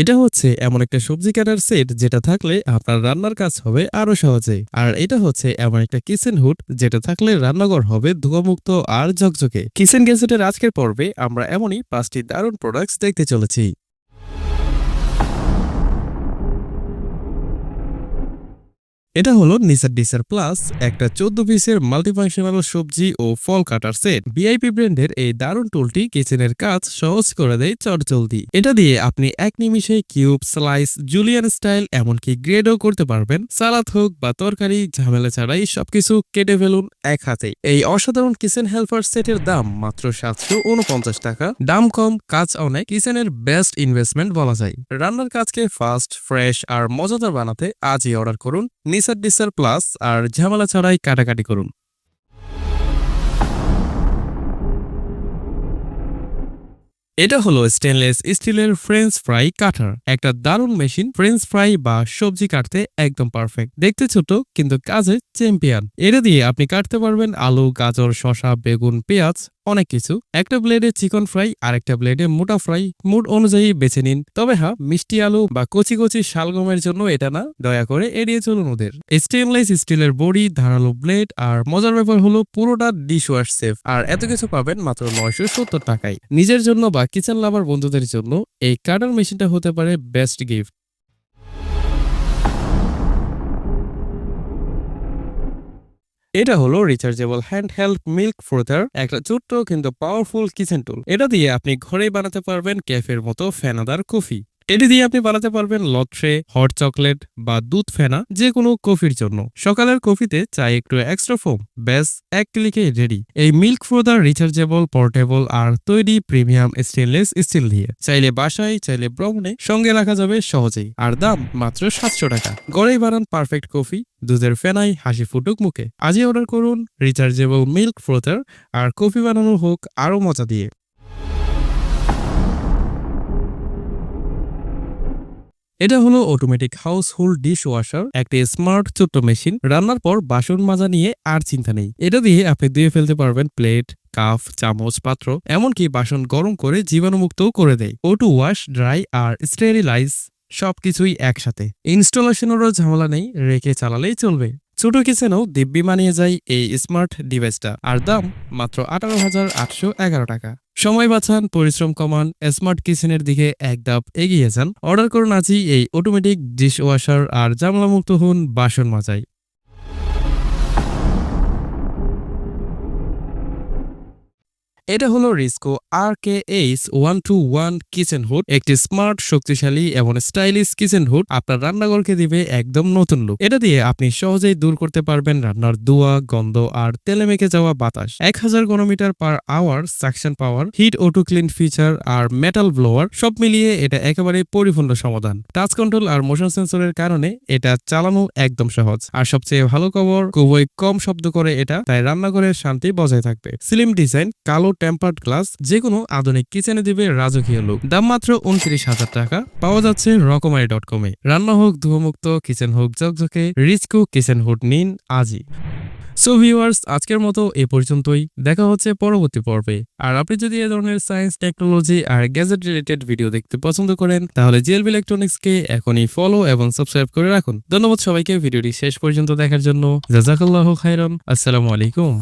এটা হচ্ছে এমন একটা সবজি কাটার সেট যেটা থাকলে আপনার রান্নার কাজ হবে আরও সহজে। আর এটা হচ্ছে এমন একটা কিচেন হুড যেটা থাকলে রান্নাঘর হবে ধোঁয়ামুক্ত আর ঝকঝকে। কিচেন গ্যাজেটের আজকের পর্বে আমরা এমনই পাঁচটি দারুণ প্রোডাক্টস দেখতে চলেছি। এটা হলো নিসার ডিসার প্লাস একটা চোদ্দ পিসের মাল্টিফাংশনাল সবজি ও ফল কাটার সেট ভিআইপি ব্র্যান্ডের এই দারুণ টুলটি কিচেনের কাজ সহজ করে দেয় চটজলদি। এটা দিয়ে আপনি এক নিমিষে কিউব স্লাইস জুলিয়ান স্টাইল এমনকি গ্রেডও করতে পারবেন। সালাদ হোক বা তরকারি, ঝামেলা ছাড়াই সবকিছু কেটে ফেলুন এক হাতে। এই অসাধারণ কিচেন হেল্পার সেটের দাম মাত্র সাতশো উনপঞ্চাশ টাকা। দাম কম, কাজ অনেক কিচেনের বেস্ট ইনভেস্টমেন্ট বলা যায়। রান্নার কাজকে ফাস্ট ফ্রেশ আর মজাদার বানাতে আজই অর্ডার করুন। নিসার ডিসার প্লাস আর ঝামেলা ছাড়াই কাটাকাটি করুন। এটা হলো স্টেনলেস স্টিলের ফ্রেঞ্চ ফ্রাই কাটার একটা দারুণ মেশিন ফ্রেঞ্চ ফ্রাই বা সবজি কাটতে একদম পারফেক্ট দেখতে ছোট, কিন্তু কাজে চ্যাম্পিয়ন এটা দিয়ে আপনি কাটতে পারবেন আলু, গাজর, শসা, বেগুন, পেঁয়াজ অনেক কিছু। একটা ব্লেডে চিকন ফ্রাই আর একটা ব্লেডে মোটা ফ্রাই মুড অনুযায়ী বেছে নিন। তবে হ্যাঁ মিষ্টি আলু বা কচি কচি শালগমের জন্য এটা না, দয়া করে এড়িয়ে চলুন ওদের। স্টেনলেস স্টিলের বডি, ধারালো ব্লেড আর মজার ব্যাপার হলো পুরোটা ডিশ ওয়াশ সেফ আর এত কিছু পাবেন মাত্র নয়শো সত্তর টাকায়। নিজের জন্য বা কিচেন লাভার বন্ধুদের জন্য এই কাটার মেশিনটা হতে পারে বেস্ট গিফট এটা হলো rechargeable hand held milk frother একটা ছোট্ট কিন্তু পাওয়ারফুল কিচেন টুল এটা দিয়ে আপনি ঘরেই বানাতে পারবেন ক্যাফের মতো ফ্যানাদার কফি এটি দিয়ে আপনি বানাতে পারবেন লট্রে হট চকলেট বা দুধ ফেনা যে কোনো কফির জন্য। সকালের কফিতে চাই একটু এক্সট্রা ফোম ব্যাস, এক ক্লিকে রেডি এই মিল্ক ফ্রোদার রিচার্জেবল পোর্টেবল আর তৈরি প্রিমিয়াম স্টেনলেস স্টিল দিয়ে। চাইলে বাসায়, চাইলে ভ্রমণে, সঙ্গে রাখা যাবে সহজেই। আর দাম মাত্র সাতশো টাকা। গড়েই বানান পারফেক্ট কফি দুধের ফেনাই হাসি ফুটুক মুখে। আজই অর্ডার করুন রিচার্জেবল মিল্ক ফ্রোথার আর কফি বানানো হোক আরও মজা দিয়ে। এটা হলো automatic household dishwasher একটি স্মার্ট ছোট্ট মেশিন রান্নার পর বাসন মাজা নিয়ে আর চিন্তা নেই। এটা দিয়ে আপনি ধুয়ে ফেলতে পারবেন প্লেট কাফ চামচ, পাত্র, এমনকি বাসন গরম করে জীবাণুমুক্তও করে দেয়। ওটু ওয়াশ ড্রাই আর স্টেরিলাইজ সবকিছুই একসাথে। ইনস্টলেশনেরও ঝামেলা নেই, রেখে চালালেই চলবে। ছোট কিচেনেও দিব্যি মানিয়ে যায় এই স্মার্ট ডিভাইসটা। আর দাম মাত্র আঠারো হাজার আটশো এগারো টাকা। সময় বাঁচান, পরিশ্রম কমান, স্মার্ট কিচেনের দিকে এক ধাপ এগিয়ে যান। অর্ডার করুন আজই এই অটোমেটিক ডিশ ওয়াশার আর জামলামুক্ত হন বাসন মাজাই এটা হলো রিস্কো আর K H one two one kitchen hood. একটি স্মার্ট, শক্তিশালী এবং স্টাইলিশ কিচেন হুড। আপনার রান্নাঘরকে দিবে একদম নতুন লুক এটা দিয়ে আপনি সহজেই দূর করতে পারবেন রান্নার ধোয়া, গন্ধ আর তেলে মেখে যাওয়া বাতাস। এক হাজার ঘনমিটার per hour suction power, heat auto clean feature আর মেটাল ব্লোয়ার সব মিলিয়ে এটা একেবারে পরিপূর্ণ সমাধান। টাচ কন্ট্রোল আর মোশন সেন্সরের কারণে এটা চালানো একদম সহজ। আর সবচেয়ে ভালো খবর, খুবই কম শব্দ করে এটা, তাই রান্নাঘরের শান্তি বজায় থাকবে। স্লিম ডিজাইন, কালো টেম্পার্ড গ্লাস যে কোনো আধুনিক কিচেনে দিবে রাজকীয় লুক দাম মাত্র উনত্রিশ হাজার টাকা। পাওয়া যাচ্ছে রকমারি ডট কমে রান্না হোক ধুয়োমুক্ত কিচেন হোক, ঝকঝকে, রিস্কো কিচেন হুড নিন আজই। সো ভিউয়ার্স আজকের মতো এ পর্যন্তই। দেখা হচ্ছে পরবর্তী পর্বে। আর আপনি যদি এ ধরনের সায়েন্স টেকনোলজি আর গ্যাজেট রিলেটেড ভিডিও দেখতে পছন্দ করেন, তাহলে জিএলবি ইলেকট্রনিক্সকে এখনই ফলো এবং সাবস্ক্রাইব করে রাখুন। ধন্যবাদ সবাইকে। ভিডিওটি শেষ পর্যন্ত দেখার জন্য। জাজাকাল্লাহ খাইরান আসসালামু আলাইকুম।